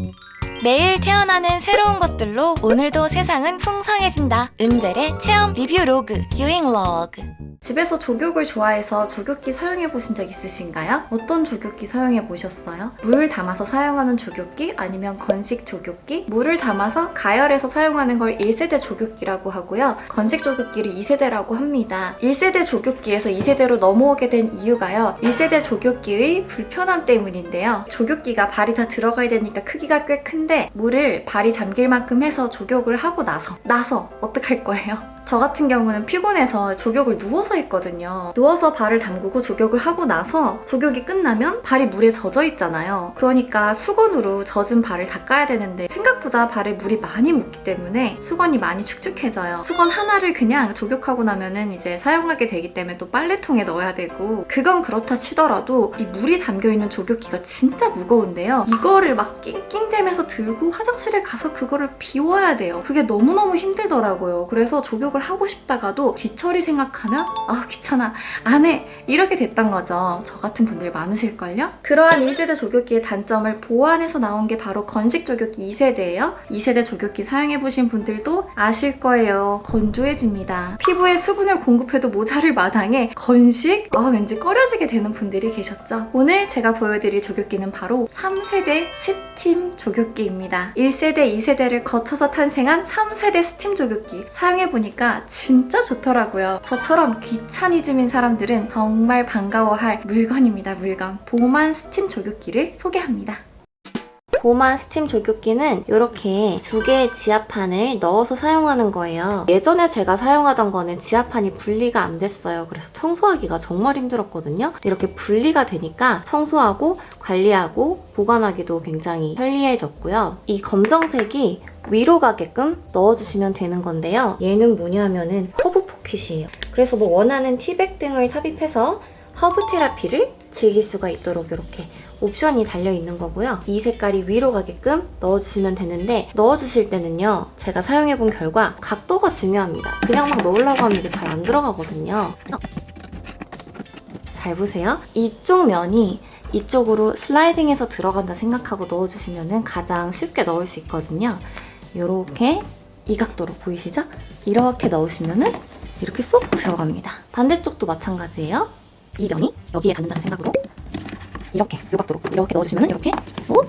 Thank you. 매일 태어나는 새로운 것들로 오늘도 세상은 풍성해진다. 은젤의 체험 리뷰 로그, 유잉 로그. 집에서 조격을 좋아해서 조격기 사용해 보신 적 있으신가요? 어떤 조격기 사용해 보셨어요? 물을 담아서 사용하는 조격기 아니면 건식 조격기? 물을 담아서 가열해서 사용하는 걸 1세대 조격기라고 하고요. 건식 조격기를 2세대라고 합니다. 1세대 조격기에서 2세대로 넘어오게 된 이유가요. 1세대 조격기의 불편함 때문인데요. 조격기가 발이 다 들어가야 되니까 크기가 꽤 큰데 물을 발이 잠길 만큼 해서 조격을 하고 나서 나서 어떡할 거예요? 저 같은 경우는 피곤해서 조격을 누워서 했거든요. 누워서 발을 담그고 조격을 하고 나서 조격이 끝나면 발이 물에 젖어 있잖아요. 그러니까 수건으로 젖은 발을 닦아야 되는데 생각보다 발에 물이 많이 묻기 때문에 수건이 많이 축축해져요. 수건 하나를 그냥 조격하고 나면은 이제 사용하게 되기 때문에 또 빨래통에 넣어야 되고 그건 그렇다 치더라도 이 물이 담겨 있는 조격기가 진짜 무거운데요. 이거를 막 낑낑대면서 들고 화장실에 가서 그거를 비워야 돼요. 그게 너무너무 힘들더라고요. 그래서 조격을 하고 싶다가도 뒤처리 생각하면 아 귀찮아 안 해 이렇게 됐던 거죠. 저 같은 분들 많으실걸요? 그러한 1세대 조격기의 단점을 보완해서 나온 게 바로 건식 조격기 2세대예요. 2세대 조격기 사용해보신 분들도 아실 거예요. 건조해집니다. 피부에 수분을 공급해도 모자를 마당에 건식? 아 왠지 꺼려지게 되는 분들이 계셨죠. 오늘 제가 보여드릴 조격기는 바로 3세대 스팀 조격기입니다. 1세대, 2세대를 거쳐서 탄생한 3세대 스팀 조격기 사용해보니까 진짜 좋더라고요. 저처럼 귀차니즘인 사람들은 정말 반가워할 물건입니다, 물건. 보만 스팀 조격기를 소개합니다. 보만 스팀 조격기는 이렇게 두 개의 지압판을 넣어서 사용하는 거예요. 예전에 제가 사용하던 거는 지압판이 분리가 안 됐어요. 그래서 청소하기가 정말 힘들었거든요. 이렇게 분리가 되니까 청소하고 관리하고 보관하기도 굉장히 편리해졌고요. 이 검정색이 위로 가게끔 넣어주시면 되는 건데요. 얘는 뭐냐면은 허브 포켓이에요. 그래서 뭐 원하는 티백 등을 삽입해서 허브 테라피를 즐길 수가 있도록 이렇게 옵션이 달려 있는 거고요. 이 색깔이 위로 가게끔 넣어주시면 되는데 넣어주실 때는요. 제가 사용해본 결과 각도가 중요합니다. 그냥 막 넣으려고 하면 이게 잘 안 들어가거든요. 잘 보세요. 이쪽 면이 이쪽으로 슬라이딩해서 들어간다 생각하고 넣어주시면 가장 쉽게 넣을 수 있거든요. 이렇게 이 각도로 보이시죠? 이렇게 넣으시면은 이렇게 쏙 들어갑니다. 반대쪽도 마찬가지예요. 이 면이 여기에 닿는다는 생각으로 이렇게 이 각도로 이렇게 넣어주시면 이렇게 쏙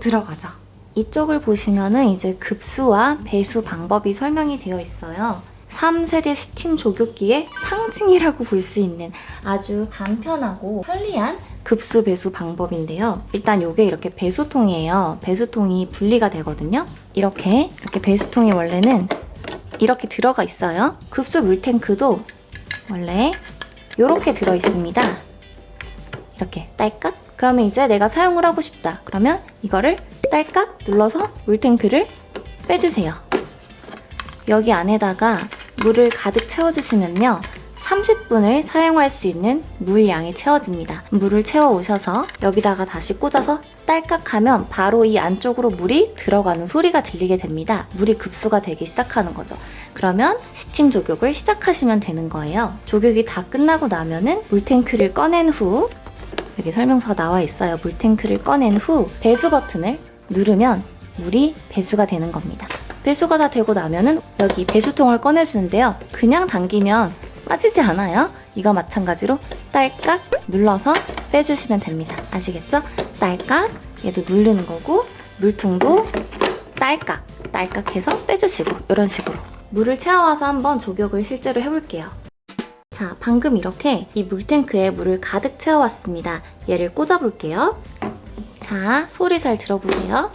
들어가죠. 이쪽을 보시면은 이제 급수와 배수 방법이 설명이 되어 있어요. 3세대 스팀 조격기의 상징이라고 볼 수 있는 아주 간편하고 편리한 급수 배수 방법인데요. 일단 이게 이렇게 배수통이에요. 배수통이 분리가 되거든요. 이렇게 이렇게 배수통이 원래는 이렇게 들어가 있어요. 급수 물탱크도 원래 이렇게 들어 있습니다. 이렇게 딸깍? 그러면 이제 내가 사용을 하고 싶다. 그러면 이거를 딸깍 눌러서 물탱크를 빼주세요. 여기 안에다가 물을 가득 채워주시면요. 30분을 사용할 수 있는 물량이 채워집니다. 물을 채워 오셔서 여기다가 다시 꽂아서 딸깍 하면 바로 이 안쪽으로 물이 들어가는 소리가 들리게 됩니다. 물이 급수가 되기 시작하는 거죠. 그러면 스팀 조격을 시작하시면 되는 거예요. 조격이 다 끝나고 나면은 물탱크를 꺼낸 후 여기 설명서가 나와 있어요. 물탱크를 꺼낸 후 배수 버튼을 누르면 물이 배수가 되는 겁니다. 배수가 다 되고 나면은 여기 배수통을 꺼내주는데요. 그냥 당기면 빠지지 않아요. 이거 마찬가지로 딸깍 눌러서 빼주시면 됩니다. 아시겠죠? 딸깍 얘도 누르는 거고 물통도 딸깍 딸깍 해서 빼주시고 이런 식으로 물을 채워와서 한번 조격을 실제로 해볼게요. 자, 방금 이렇게 이 물탱크에 물을 가득 채워왔습니다. 얘를 꽂아볼게요. 자, 소리 잘 들어보세요.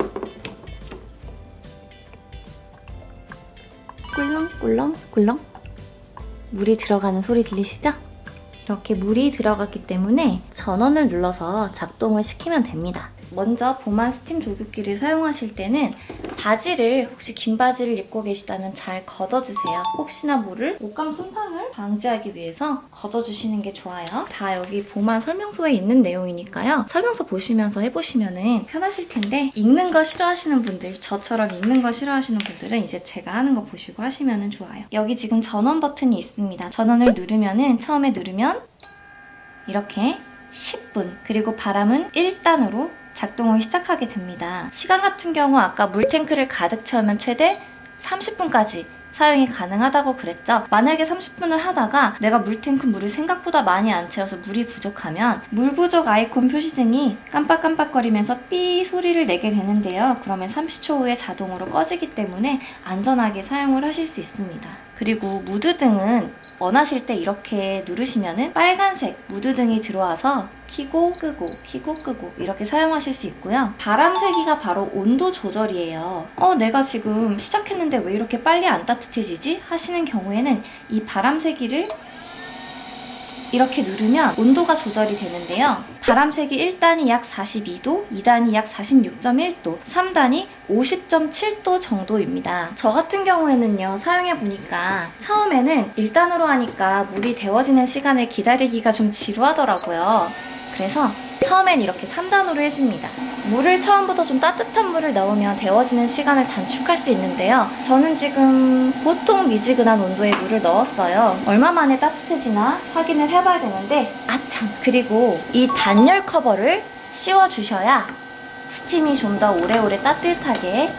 꿀렁꿀렁 꿀렁 물이 들어가는 소리 들리시죠? 이렇게 물이 들어갔기 때문에 전원을 눌러서 작동을 시키면 됩니다. 먼저 보만 스팀 조격기를 사용하실 때는 바지를 혹시 긴 바지를 입고 계시다면 잘 걷어주세요. 혹시나 모를 옷감 손상을 방지하기 위해서 걷어주시는 게 좋아요. 다 여기 보만 설명서에 있는 내용이니까요. 설명서 보시면서 해보시면 편하실 텐데 읽는 거 싫어하시는 분들, 저처럼 읽는 거 싫어하시는 분들은 이제 제가 하는 거 보시고 하시면 좋아요. 여기 지금 전원 버튼이 있습니다. 전원을 누르면은 처음에 누르면 이렇게 10분 그리고 바람은 1단으로 작동을 시작하게 됩니다. 시간 같은 경우 아까 물탱크를 가득 채우면 최대 30분까지 사용이 가능하다고 그랬죠. 만약에 30분을 하다가 내가 물탱크 물을 생각보다 많이 안 채워서 물이 부족하면 물 부족 아이콘 표시등이 깜빡깜빡거리면서 삐 소리를 내게 되는데요. 그러면 30초 후에 자동으로 꺼지기 때문에 안전하게 사용을 하실 수 있습니다. 그리고 무드 등은 원하실 때 이렇게 누르시면은 빨간색 무드등이 들어와서 키고 끄고 키고 끄고 이렇게 사용하실 수 있고요. 바람세기가 바로 온도 조절이에요. 어 내가 지금 시작했는데 왜 이렇게 빨리 안 따뜻해지지? 하시는 경우에는 이 바람세기를 이렇게 누르면 온도가 조절이 되는데요. 바람색이 1단이 약 42도, 2단이 약 46.1도, 3단이 50.7도 정도입니다. 저 같은 경우에는요, 사용해보니까 처음에는 1단으로 하니까 물이 데워지는 시간을 기다리기가 좀 지루하더라고요. 그래서 처음엔 이렇게 3단으로 해줍니다. 물을 처음부터 좀 따뜻한 물을 넣으면 데워지는 시간을 단축할 수 있는데요. 저는 지금 보통 미지근한 온도의 물을 넣었어요. 얼마 만에 따뜻해지나 확인을 해봐야 되는데 아참 그리고 이 단열 커버를 씌워주셔야 스팀이 좀 더 오래오래 따뜻하게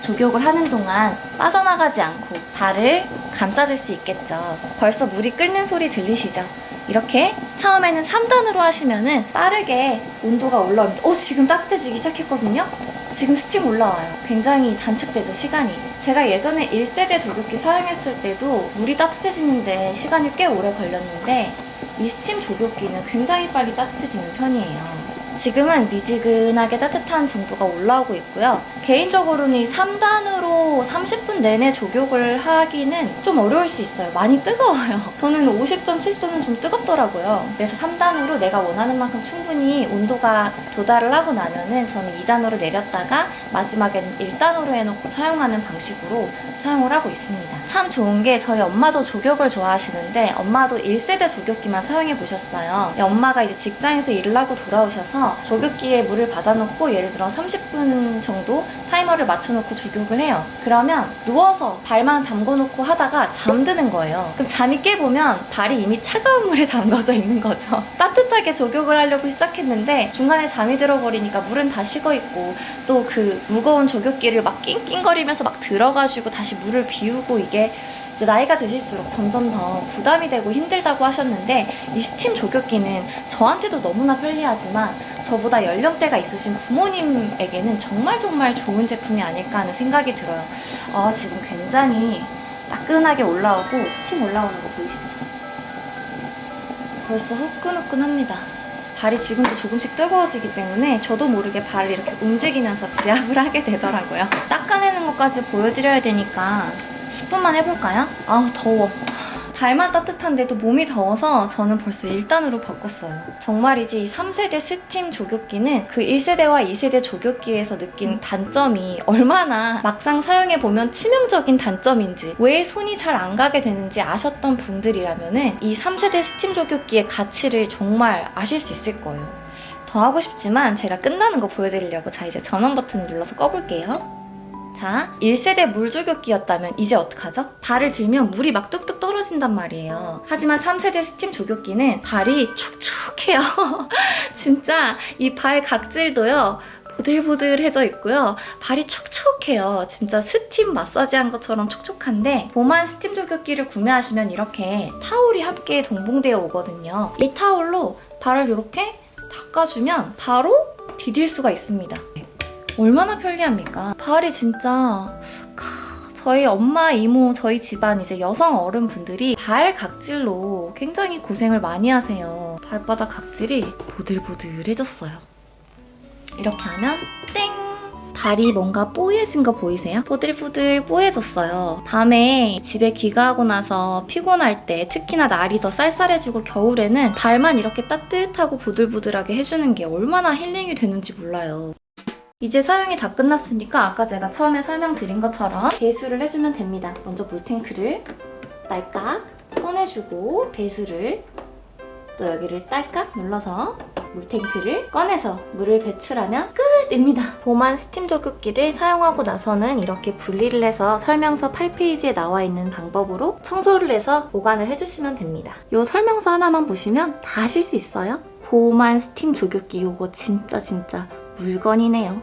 조격을 하는 동안 빠져나가지 않고 발을 감싸줄 수 있겠죠. 벌써 물이 끓는 소리 들리시죠? 이렇게 처음에는 3단으로 하시면은 빠르게 온도가 올라옵니다. 오, 지금 따뜻해지기 시작했거든요? 지금 스팀 올라와요. 굉장히 단축되죠, 시간이. 제가 예전에 1세대 조격기 사용했을 때도 물이 따뜻해지는데 시간이 꽤 오래 걸렸는데 이 스팀 조격기는 굉장히 빨리 따뜻해지는 편이에요. 지금은 미지근하게 따뜻한 정도가 올라오고 있고요. 개인적으로는 이 3단으로 30분 내내 조격을 하기는 좀 어려울 수 있어요. 많이 뜨거워요. 저는 50.7도는 좀 뜨겁더라고요. 그래서 3단으로 내가 원하는 만큼 충분히 온도가 도달을 하고 나면은 저는 2단으로 내렸다가 마지막에는 1단으로 해놓고 사용하는 방식으로 사용을 하고 있습니다. 참 좋은 게 저희 엄마도 조격을 좋아하시는데 엄마도 1세대 조격기만 사용해 보셨어요. 엄마가 이제 직장에서 일을 하고 돌아오셔서 조격기에 물을 받아놓고 예를 들어 30분 정도 타이머를 맞춰놓고 조격을 해요. 그러면 누워서 발만 담궈놓고 하다가 잠드는 거예요. 그럼 잠이 깨보면 발이 이미 차가운 물에 담궈져 있는 거죠. 따뜻하게 조격을 하려고 시작했는데 중간에 잠이 들어버리니까 물은 다 식어 있고 또 그 무거운 조격기를 막 낑낑거리면서 막 들어가지고 다시 물을 비우고 이게 이제 나이가 드실수록 점점 더 부담이 되고 힘들다고 하셨는데 이 스팀 조격기는 저한테도 너무나 편리하지만 저보다 연령대가 있으신 부모님에게는 정말 정말 좋은 제품이 아닐까 하는 생각이 들어요. 아, 지금 굉장히 따끈하게 올라오고 스팀 올라오는 거 보이시죠? 벌써 후끈후끈합니다. 발이 지금도 조금씩 뜨거워지기 때문에 저도 모르게 발을 이렇게 움직이면서 지압을 하게 되더라고요. 닦아내는 것까지 보여드려야 되니까 10분만 해볼까요? 아우 더워. 발만 따뜻한데도 몸이 더워서 저는 벌써 1단으로 바꿨어요. 정말이지 이 3세대 스팀 조격기는 그 1세대와 2세대 조격기에서 느낀 단점이 얼마나 막상 사용해보면 치명적인 단점인지 왜 손이 잘 안 가게 되는지 아셨던 분들이라면 이 3세대 스팀 조격기의 가치를 정말 아실 수 있을 거예요. 더 하고 싶지만 제가 끝나는 거 보여드리려고 자 이제 전원 버튼을 눌러서 꺼볼게요. 자, 1세대 물조격기였다면 이제 어떡하죠? 발을 들면 물이 막 뚝뚝 떨어진단 말이에요. 하지만 3세대 스팀 조격기는 발이 촉촉해요. 진짜 이 발 각질도요. 보들보들해져 있고요. 발이 촉촉해요. 진짜 스팀 마사지 한 것처럼 촉촉한데 보만 스팀 조격기를 구매하시면 이렇게 타올이 함께 동봉되어 오거든요. 이 타올로 발을 이렇게 닦아주면 바로 디딜 수가 있습니다. 얼마나 편리합니까? 발이 진짜 크, 저희 엄마, 이모, 저희 집안 이제 여성 어른분들이 발 각질로 굉장히 고생을 많이 하세요. 발바닥 각질이 보들보들해졌어요. 이렇게 하면 땡! 발이 뭔가 뽀얘진 거 보이세요? 보들보들 뽀얘졌어요. 밤에 집에 귀가하고 나서 피곤할 때 특히나 날이 더 쌀쌀해지고 겨울에는 발만 이렇게 따뜻하고 보들보들하게 해주는 게 얼마나 힐링이 되는지 몰라요. 이제 사용이 다 끝났으니까 아까 제가 처음에 설명드린 것처럼 배수를 해주면 됩니다. 먼저 물탱크를 딸깍 꺼내주고 배수를 또 여기를 딸깍 눌러서 물탱크를 꺼내서 물을 배출하면 끝입니다. 보만 스팀 조격기를 사용하고 나서는 이렇게 분리를 해서 설명서 8페이지에 나와 있는 방법으로 청소를 해서 보관을 해주시면 됩니다. 이 설명서 하나만 보시면 다 하실 수 있어요. 보만 스팀 조격기 이거 진짜 진짜 물건이네요.